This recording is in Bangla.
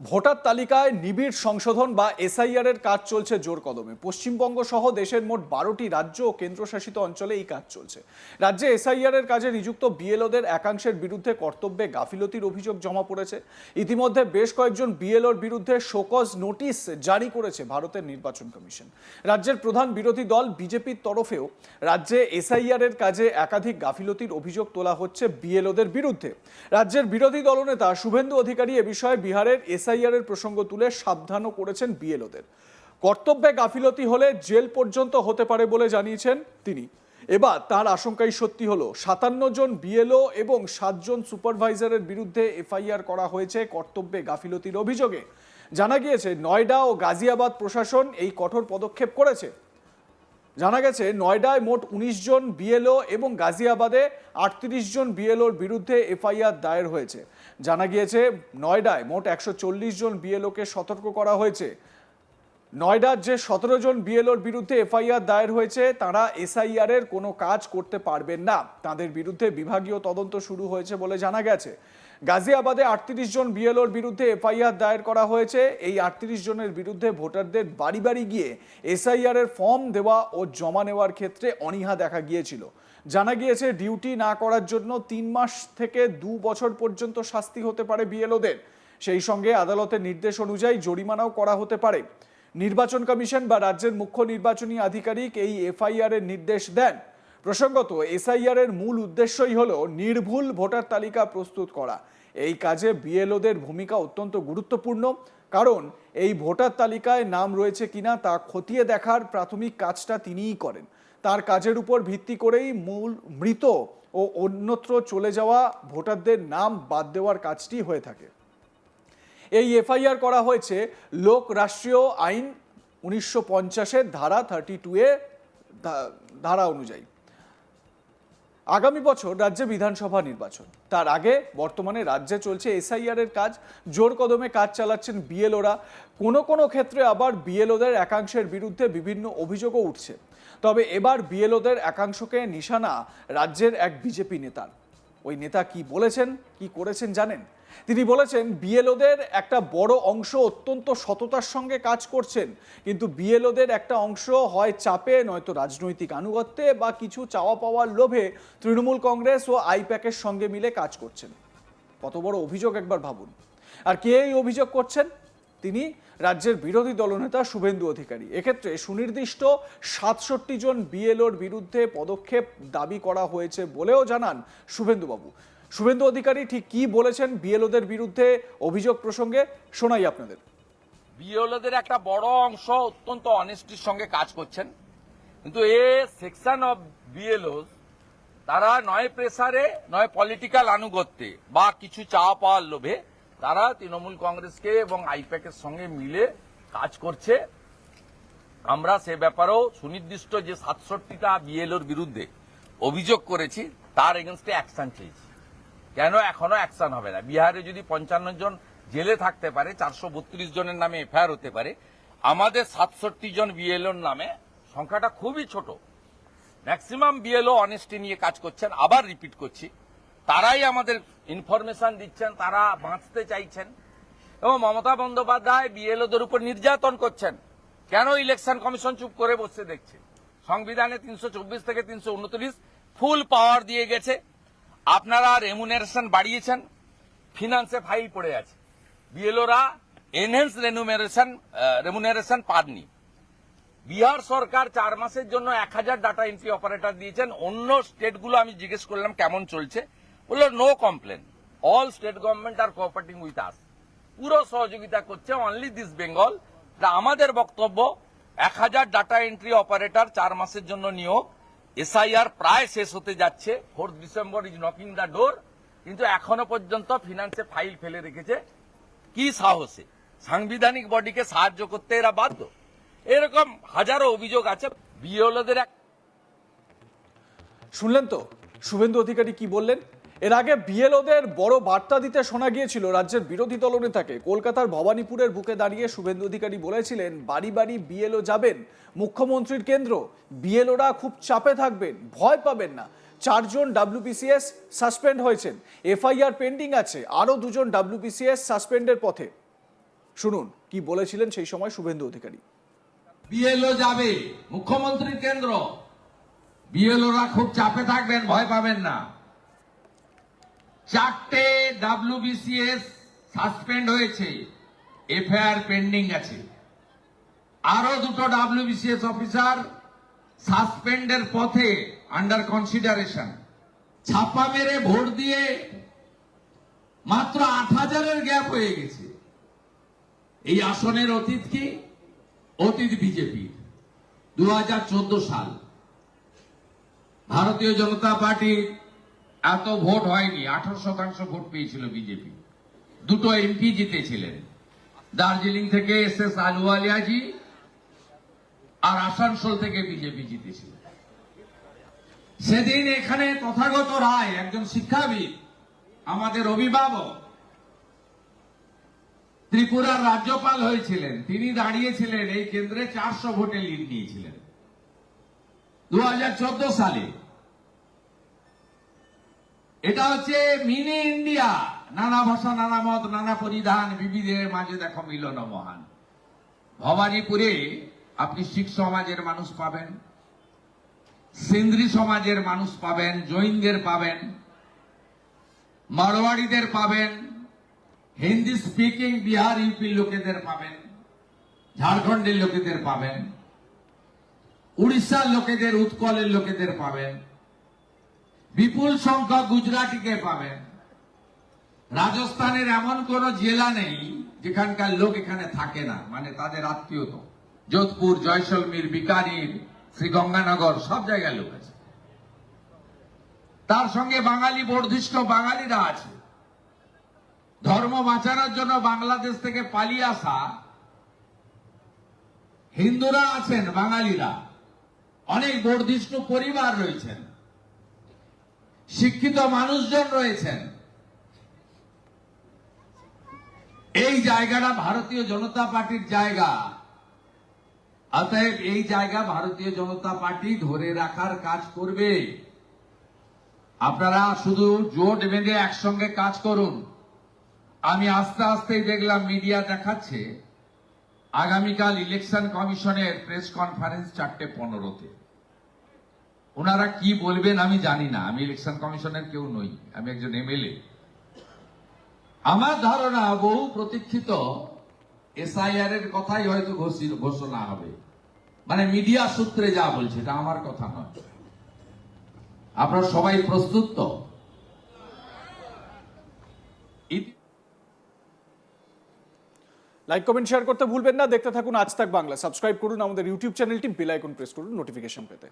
ভোটার তালিকায় নিবিড় সংশোধন বা এসআইআর এর কাজ চলছে জোর কদমে। পশ্চিমবঙ্গ সহ দেশের মোট বারোটি রাজ্য ও কেন্দ্রশাসিত অঞ্চলে এই কাজ চলছে। রাজ্যে এসআইআর এর কাজে নিযুক্ত বিএলওদের একাংশের বিরুদ্ধে কর্তব্যে গাফিলতির অভিযোগ জমা পড়েছে। ইতিমধ্যে বেশ কয়েকজন বিএলওর বিরুদ্ধে শোকজ নোটিশ জারি করেছে ভারতের নির্বাচন কমিশন। রাজ্যের প্রধান বিরোধী দল বিজেপির তরফেও রাজ্যে এসআইআর এর কাজে একাধিক গাফিলতির অভিযোগ তোলা হচ্ছে বিএলওদের বিরুদ্ধে। রাজ্যের বিরোধী দলনেতা শুভেন্দু অধিকারী এ বিষয়ে বিহারের এসআইআর এর প্রসঙ্গ তুলে সাবধানও করেছেন বিএলওদের। কর্তব্যে গাফিলতি হলে জেল পর্যন্ত হতে পারে বলে জানিয়েছেন তিনি। এবার তার আশঙ্কাই সত্যি হলো, সাতান্ন জন বিএলও এবং সাতজন সুপারভাইজারের বিরুদ্ধে এফআইআর করা হয়েছে কর্তব্যে গাফিলতির অভিযোগে। জানা গিয়েছে, নয়ডা ও গাজিয়াবাদ প্রশাসন এই কঠোর পদক্ষেপ করেছে। জানা গেছে, নয়ডায় মোট উনিশ জন বিএলও এবং গাজিয়াবাদে আটত্রিশ জন বিএলওর বিরুদ্ধে এফআইআর দায়ের হয়েছে। জানা গিয়েছে, নয়ডায় মোট একশো চল্লিশ জন বিএলওকে সতর্ক করা হয়েছে। নয়ডার যে সতেরো জন বিএলওর বিরুদ্ধে এফআইআর দায়ের হয়েছে, তারা এসআইআর এর কোনো কাজ করতে পারবেন না। তাদের বিরুদ্ধে বিভাগীয় তদন্ত শুরু হয়েছে বলে জানা গেছে। গাজিয়াবাদে আটত্রিশ জন বিএলওর বিরুদ্ধে এফআইআর দায়ের করা হয়েছে। এই আটত্রিশ জনের বিরুদ্ধে ভোটারদের বাড়ি বাড়ি গিয়ে এসআইআর এর ফর্ম দেওয়া ও জমা নেওয়ার ক্ষেত্রে অনীহা দেখা গিয়েছিল। জানা গিয়েছে, ডিউটি না করার জন্য তিন মাস থেকে দু বছর পর্যন্ত শাস্তি হতে পারে বিএলওদের। সেই সঙ্গে আদালতের নির্দেশ অনুযায়ী জরিমানাও করা হতে পারে। নির্বাচন কমিশন বা রাজ্যের মুখ্য নির্বাচনী আধিকারিক এই এফআইআর এর নির্দেশ দেন। প্রসঙ্গত এসআইআর এর মূল উদ্দেশ্যই হলো নির্ভুল ভোটার তালিকা প্রস্তুত করা। এই কাজে বিএলওদের ভূমিকা অত্যন্ত গুরুত্বপূর্ণ, কারণ এই ভোটার তালিকায় নাম রয়েছে কিনা তা খতিয়ে দেখার প্রাথমিক কাজটা তিনিই করেন। তার কাজের উপর ভিত্তি করেই মূল, মৃত ও অন্যত্র চলে যাওয়া ভোটারদের নাম বাদ দেওয়ার কাজটি হয়ে থাকে। এই এফআইআর করা হয়েছে লোক রাষ্ট্রীয় আইন উনিশশো পঞ্চাশের ধারা থার্টি টু এ, ধারা অনুযায়ী। আগামী বছর রাজ্যে বিধানসভা নির্বাচন। তার আগে বর্তমানে রাজ্যে চলছে এসআইআর এর কাজ। জোর কদমে কাজ চালাচ্ছেন বিএলওরা। কোনো কোনো ক্ষেত্রে আবার বিএলওদের একাংশের বিরুদ্ধে বিভিন্ন অভিযোগও উঠছে। তবে এবার বিএলওদের একাংশকে নিশানা রাজ্যের এক বিজেপি নেতার। ওই নেতা কি বলেছেন, কি করেছেন জানেন? তিনি বলেছেন, বিএলওদের একটা বড় অংশ অত্যন্ত সততার সঙ্গে কাজ করছেন, কিন্তু বিএলওদের একটা অংশ হয় চাপে, নয়তো রাজনৈতিক আনুগত্যে বা কিছু চাওয়া পাওয়ার লোভে তৃণমূল কংগ্রেস ও আইপ্যাকের সঙ্গে মিলে কাজ করছেন। কত বড় অভিযোগ একবার ভাবুন। আর কে এই অভিযোগ করছেন? তিনি রাজ্যের বিরোধী দলনেতা শুভেন্দু অধিকারী। এক্ষেত্রে সুনির্দিষ্ট সাতষট্টি জন বিএলওর বিরুদ্ধে পদক্ষেপ দাবি করা হয়েছে বলেও জানান শুভেন্দুবাবু। শুভেন্দু অধিকারী ঠিক কি বলেছেন বিএলওদের বিরুদ্ধে অভিযোগ প্রসঙ্গে? শোনাই আপনাদের। বিএলওদের একটা বড় অংশ অত্যন্ত অনেস্টির সঙ্গে কাজ করছেন। কিন্তু এ সেকশন অফ বিএলও তারা নয় প্রেসারে নয় পলিটিক্যাল আনুগত্যে বা কিছু চাওয়া পাওয়ার লোভে তারা তৃণমূল কংগ্রেসকে এবং আইপ্যাকের সঙ্গে মিলে কাজ করছে। আমরা সে ব্যাপারেও সুনির্দিষ্ট যে সাতষট্টিটা বিএলওর বিরুদ্ধে অভিযোগ করেছি, তার এগেনস্টে অ্যাকশন চেয়েছি কেন এখনও অ্যাকশন হবে না? বিহারে যদি পঞ্চান্ন জন জেলে থাকতে পারে, চারশো বত্রিশ জনের নামে এফআইআর হতে পারে, আমাদের সাতষট্টি জন বিএলওর নামে সংখ্যাটা খুবই ছোট। ম্যাক্সিমাম বিএলও অনেস্টি নিয়ে কাজ করছেন, আবার রিপিট করছি। তারাই আমাদের ইনফরমেশন দিচ্ছেন, তারা বাঁচতে চাইছেন। এবং মমতা বন্দ্যোপাধ্যায় বিএলওদের উপর নির্যাতন করছেন। কেন ইলেকশন কমিশন চুপ করে বসে দেখছে? সংবিধানে তিনশো চব্বিশ থেকে তিনশো উনত্রিশ ফুল পাওয়ার দিয়ে গেছে। আপনারা রেমুনারেশন বাড়িয়েছেন ফিনান্সে ফাইল পড়ে আছে। বিএলওরা এনহেন্স রেনুমেরেশন রেমুনারেশন পাননি। বিহার সরকার চার মাসের জন্য এক হাজার ডাটা এন্ট্রি অপারেটর দিয়েছেন। অন্য স্টেটগুলো আমি জিজ্ঞেস করলাম কেমন চলছে। বলল no complain all state government R cooperating with us পুরো সহযোগিতা করছে অনলি দিস বেঙ্গল আমাদের বক্তব্য, এক হাজার ডাটা এন্ট্রি অপারেটর চার মাসের জন্য নিয়োগ এসআইআর প্রায় শেষ হতে যাচ্ছে। Fourth December is knocking the door কিন্তু এখনও পর্যন্ত ফিনান্সে ফাইল ফেলে রেখেছে। কি সাহসে? সাংবিধানিক বডিকে সাহায্য করতে এরা বাধ্য? এরকম হাজারো অভিযোগ আছে। বিএলওদের এক শুনলেন তো? শুভেন্দু অধিকারী কি বললেন? এর আগে বিএলওদের বড় বার্তা দিতে শোনা গিয়েছিল রাজ্যের বিরোধী দলনেতাকে কলকাতার ভবানীপুরের বুকে দাঁড়িয়ে শুভেন্দু অধিকারী বলেছিলেন, বাড়ি বাড়ি বিএলও যাবেন, মুখ্যমন্ত্রীর কেন্দ্র। বিএলওরা খুব চাপে থাকবেন, ভয় পাবেন না। চারজন ডাব্লিউবিসিএস সাসপেন্ড হয়েছেন। এফআইআর পেন্ডিং আছে, আরও দুজন ডাব্লিউবিসিএস সাসপেন্ডের পথে। শুনুন, কি বলেছিলেন সেই সময় শুভেন্দু অধিকারী। বিএলও যাবে, মুখ্যমন্ত্রীর কেন্দ্র। বিএলওরা খুব চাপে থাকবেন, ভয় পাবেন না। চারটে ডাব্লিউবিসিএস সাসপেন্ড হয়েছে। এফআইআর পেন্ডিং আছে। আরও দুটো ডাব্লিউবিসিএস অফিসার সাসপেন্ডের পথে আন্ডার কনসিডারেশন ছাপা মেরে ভোট দিয়ে মাত্র আট হাজারের গ্যাপ হয়ে গেছে। এই আসনের অতীত কি? অতীত বিজেপির দু সাল। ভারতীয় জনতা পার্টির এত ভোট হয়নি, আঠারো শতাংশ ভোট পেয়েছিল বিজেপি। দুটো এমপি জিতেছিলেন। দার্জিলিং থেকে এস এস আলুওয়ালিয়াজি আর আসানসোল থেকে বিজেপি জিতেছিল। সেদিন এখানে তথাগত রায়, একজন শিক্ষাবিদ, আমাদের অভিভাবক, ত্রিপুরার রাজ্যপাল হয়েছিলেন। তিনি দাঁড়িয়েছিলেন, এই কেন্দ্রে চারশো ভোটে লিড নিয়েছিলেন। দু হাজার চোদ্দ সালে এটা হচ্ছে মিনি ইন্ডিয়া। নানা ভাষা, নানা মত, নানা পরিধান, বিবিধের মাঝে দেখো মিলন মহান। ভবানীপুরে আপনি শিখ সমাজের মানুষ পাবেন সিন্ধ্রি সমাজের মানুষ পাবেন, জৈনদের পাবেন, মারোয়াড়িদের পাবেন, হিন্দি স্পিকিং বিহার ইউপির লোকেদের পাবেন, ঝাড়খণ্ডের লোকেদের পাবেন, উড়িষ্যার লোকেদের, উৎকলের লোকেদের পাবেন। বিপুল সংখ্যক গুজরাটিকে পাবেন। রাজস্থানের এমন কোন জেলা নেই যেখানকার লোক এখানে থাকে না মানে তাদের আত্মীয় তো। যোধপুর, জয়সলমীর, বিকানির, শ্রীগঙ্গানগর, সব জায়গায় লোক আছে। তার সঙ্গে বাঙালি বর্ধিষ্ঠ বাঙালিরা আছে। ধর্ম বাঁচানোর জন্য বাংলাদেশ থেকে পালিয়ে আসা হিন্দুরা আছেন, বাঙালিরা। অনেক বর্ধিষ্ণু পরিবার রয়েছেন। শিক্ষিত মানুষজন রয়েছেন। এই জায়গাটা ভারতীয় জনতা পার্টির জায়গা। অতএব এই জায়গা ভারতীয় জনতা পার্টি ধরে রাখার কাজ করবে। আপনারা শুধু জোট বেঁধে একসঙ্গে কাজ করুন। আমি আস্তে আস্তেই দেখলাম মিডিয়া দেখাচ্ছে, আগামীকাল ইলেকশন কমিশনের প্রেস কনফারেন্স চারটে পনেরোতে। ওনারা কি বলবেন আমি জানি না। আমি ইলেকশন কমিশনের কেউ নই, আমি একজন এমএলএ। আমার ধারণা বহু প্রতীক্ষিত এসআইআর এর কথাই হয়তো ঘোষণা হবে। মানে মিডিয়া সূত্রে যা বলছে, এটা আমার কথা নয়। আপনারা সবাই প্রস্তুত তো? লাইক কমেন্ট শেয়ার করতে ভুলবেন না। দেখতে থাকুন আজ তাক বাংলা। সাবস্ক্রাইব করুন আমাদের ইউটিউব চ্যানেলটি বেল আইকন প্রেস করুন নোটিফিকেশন পেতে।